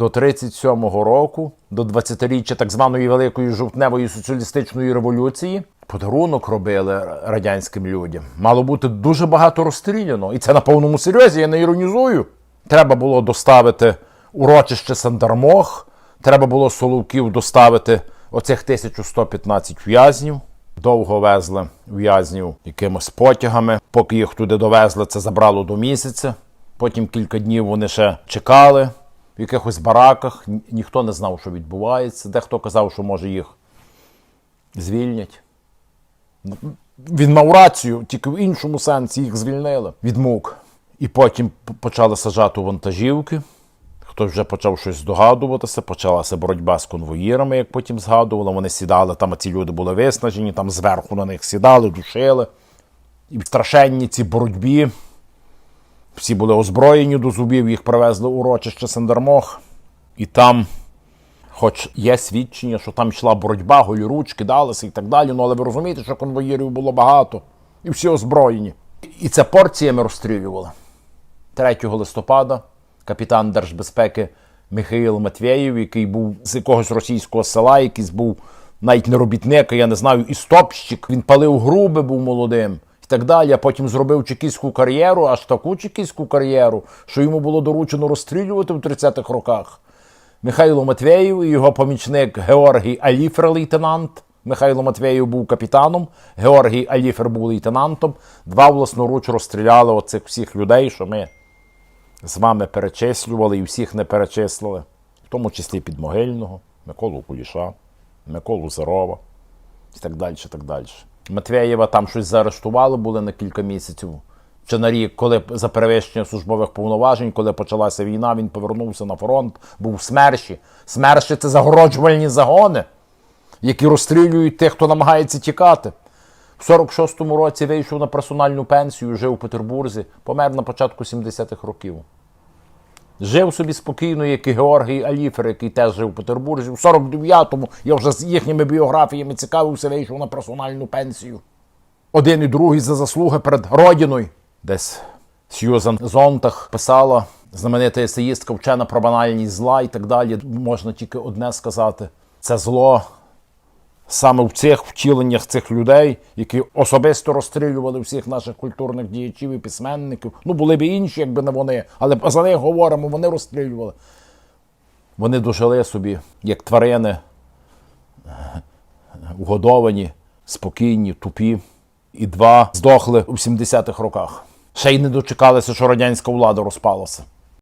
до 37-го року, до 20-річчя так званої Великої жовтневої соціалістичної революції, подарунок робили радянським людям. Мало бути дуже багато розстріляно. І це на повному серйозі, я не іронізую. Треба було доставити урочище Сандармох, треба було Соловків доставити оцих 1115 в'язнів. Довго везли в'язнів якимось потягами. Поки їх туди довезли, це забрало до місяця. Потім кілька днів вони ще чекали в якихось бараках. Ніхто не знав, що відбувається. Дехто казав, що може їх звільнять. Він мав рацію, тільки в іншому сенсі їх звільнили від мук. І потім почали саджати у вантажівки. Хтось вже почав щось здогадуватися, почалася боротьба з конвоїрами, як потім згадували. Вони сідали, там ці люди були виснажені, там зверху на них сідали, душили. І в страшенній цій боротьбі всі були озброєні до зубів, їх привезли у урочище Сендермох. І там, хоч є свідчення, що там йшла боротьба, голі ручки далися і так далі. Ну але ви розумієте, що конвоїрів було багато, і всі озброєні. І це порціями розстрілювали. 3 листопада капітан держбезпеки Михаїл Матвєєв, який був з якогось російського села, якийсь був навіть не робітник, я не знаю, і стопщик. Він палив груби, був молодим так далі. А потім зробив чекістську кар'єру, аж таку чекістську кар'єру, що йому було доручено розстрілювати в 30-х роках. Михайло Матвєєв і його помічник Георгій Аліфер, лейтенант. Михайло Матвєєв був капітаном, Георгій Аліфер був лейтенантом. Два власноруч розстріляли оцих всіх людей, що ми з вами перечислювали і всіх не перечислили, в тому числі Підмогильного, Миколу Куліша, Миколу Зарова і так далі. так далі. Матвєєва там щось заарештували, були на кілька місяців. Чи на рік, коли за перевищення службових повноважень, коли почалася війна, він повернувся на фронт, був в СМЕРШі. СМЕРШі це загороджувальні загони, які розстрілюють тих, хто намагається тікати. В 46-му році вийшов на персональну пенсію, жив у Петербурзі, помер на початку 70-х років. Жив собі спокійно, як і Георгій Аліфер, який теж жив у Петербурзі. У 49-му я вже з їхніми біографіями цікавився, вийшов на персональну пенсію. Один і другий за заслуги перед Родиною. Десь Сьюзан Зонтах писала, знаменита есеїстка вчена про банальність зла і так далі. Можна тільки одне сказати: це зло саме в цих втіленнях цих людей, які особисто розстрілювали всіх наших культурних діячів і письменників. Ну, були б інші, якби не вони, але за них говоримо, вони розстрілювали. Вони дожили собі, як тварини, угодовані, спокійні, тупі. І два здохли у 70-х роках. Ще й не дочекалися, що радянська влада розпалася.